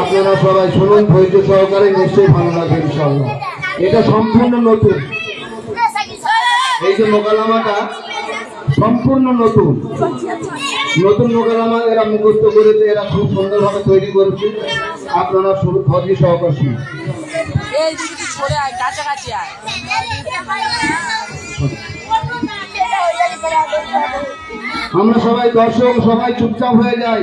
আপনারা সবাই শুনুন ধৈর্য সহকারে নিশ্চয়ই ভালো লাগবে ইনশাল্লাহ এটা সম্পূর্ণ নতুন। এই যে মোকালামাটা সম্পূর্ণ নতুন। নতুন মোকালামা এরা মুখস্থ করেছে এরা খুব সুন্দরভাবে তৈরি করেছে। আপনারা শুরু ধৈর্য সহকারে শুনুন। আমরা সবাই দর্শক সবাই চুপচাপ হয়ে যাই।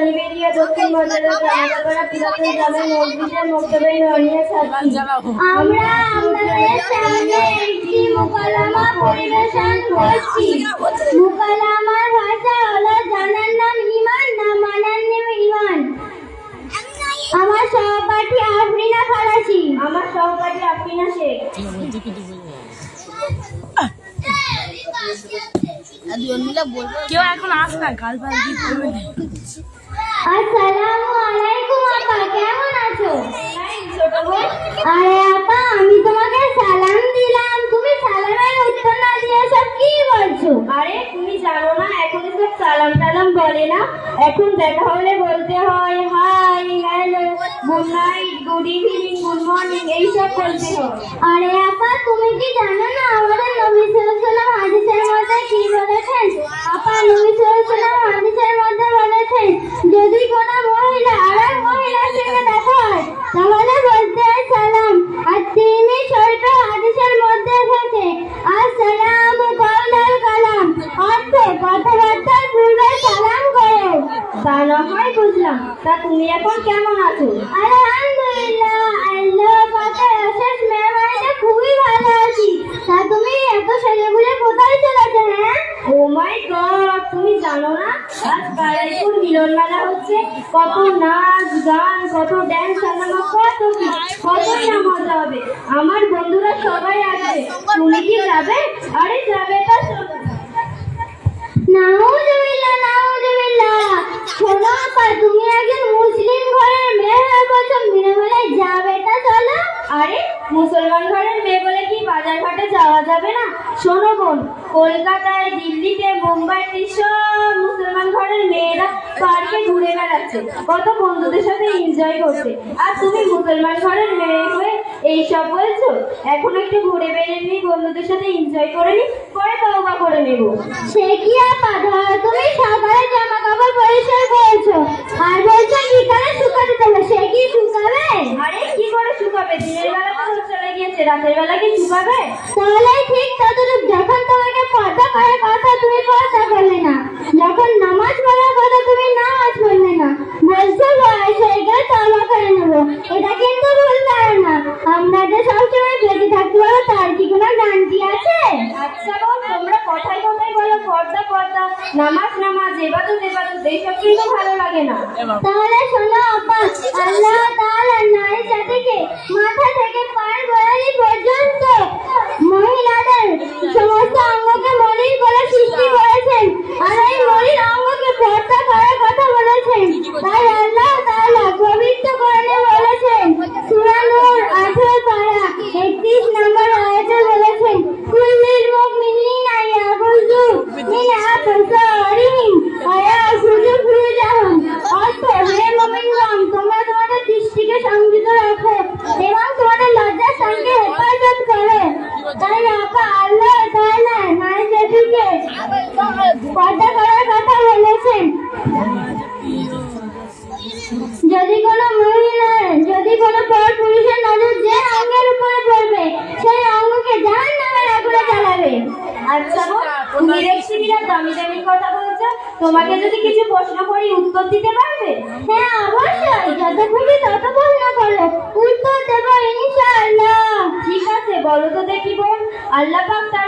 রণিবেরিয়া দক্ষিণ ইমান না মানার আমার সহপাঠী আফরিনা খালাসি আমার সহপাঠী আফরিনা শেখ। কেউ এখন আস না গাল ফাল কি করবে আসসালামু আলাইকুম আপা কেমন আছো? আরে আপা আমি তোমাকে সালাম দিলাম। তুমি সালামের উত্তর না দিয়ে সব কি বলছো? আরে তুমি জানো না এখন সব সালাম টালাম বলে না। এখন দেখা হলে বলতে হয় hi hello good night good evening good morning এইসব বলতে হয়। আরে আপা তুমি কি জানো না আমাদের নবী সাল্লাল্লাহু হাদিসের মধ্যে কি বলেছেন আপা নবী সাল্লাল্লাহু হাদিসের মধ্যে বলেছেন যদি কোনো মহিলা আরেক মহিলার সঙ্গে দেখা হয় তাহলে বলতে হয় সালাম আর তিনি শরীফ হাদিসের মধ্যে এসেছে আসসালামু কাউলাল কালাম অর্থ কথাবার্তার পূর্বে সালাম করো তা না হয় বুঝলাম। তা তুমি এখন কেমন আছো? আলহামদুলিল্লাহ আল্লাহ পাকের অশেষ মেহরবানিতে খুবই ভালো আছি। তা তুমি এত সেজেগুলে কোথায় চলেছো হ্যাঁ? ও মাই গড তুমি জানো না? আজ কালাইপুর মিলন মেলা হচ্ছে। কত নাচ গান কত ড্যান্স সাজানো কত কি কতই না মজা হবে। আমার বন্ধুরা সবাই আসবে। তুমি কি যাবে? আরে যাবে শোনো তুমি একজন মুসলিম ঘরের মেয়ে হয়ে বলছো মিনামেলায় যাবে তা চলো। আরে, মুসলমান ঘরের মেয়ে বলে কি বাজার ঘাটে যাওয়া যাবে না? শোনো বোন, কলকাতায়, দিল্লিতে মুম্বাইতে সব পার্কে ঘুরে বেড়াচ্ছে কত বন্ধুদের সাথে এনজয় করছে আর তুমি মুসলমান ঘরের মেয়ে হয়ে এইসব বলছো? এখন একটু ঘুরে বেড়িয়ে নিই বন্ধুদের সাথে এনজয় করে নি? পরে তওবা করে নেব। সে কি আপা তুমি সকালে জামা কাপড় পরিষ্কার করেছ। আর বলছো বিকালে শুকাতে দেবে। সে কি শুকাবে? আরে কি করে শুকাবে? দিনের বেলা তো চলে গিয়েছে রাতের বেলা কি শুকাবে? তাহলে ঠিক ততটুক। যখন তোমাকে পর্দা করার কথা তুমি পর্দা করলে না যখন নামাজ পড়ার কথা তুমি নামাজ পড়লে না বলছো বয়স হয়ে গেলে তবা করে নেব এটা কিন্তু ভুল ধারণা আমরা যে সবসময় বেঁচে থাকতে পারব তার কি কোনো গ্যারান্টি আছে? আচ্ছা বাবু তোমরা কথায় কথায় বলো পর্দা পর্দা নামাজ নামাজ এবাদত এবাদত এইসব কিন্তু ভালো লাগে না? তাহলে শোনো আপা আল্লাহ তাআলা নারী জাতিকে মাথা থেকে পায়ের গোড়ালি পর্যন্ত দামি কথা বলছো? তোমাকে যদি কিছু প্রশ্ন করি, উত্তর দিতে পারবে? হ্যাঁ অবশ্যই। যত খুশি তত প্রশ্ন করো উত্তর দেবো ইনশাআল্লাহ। ঠিক আছে, বলো তো দেখি বোন আল্লাহ পাক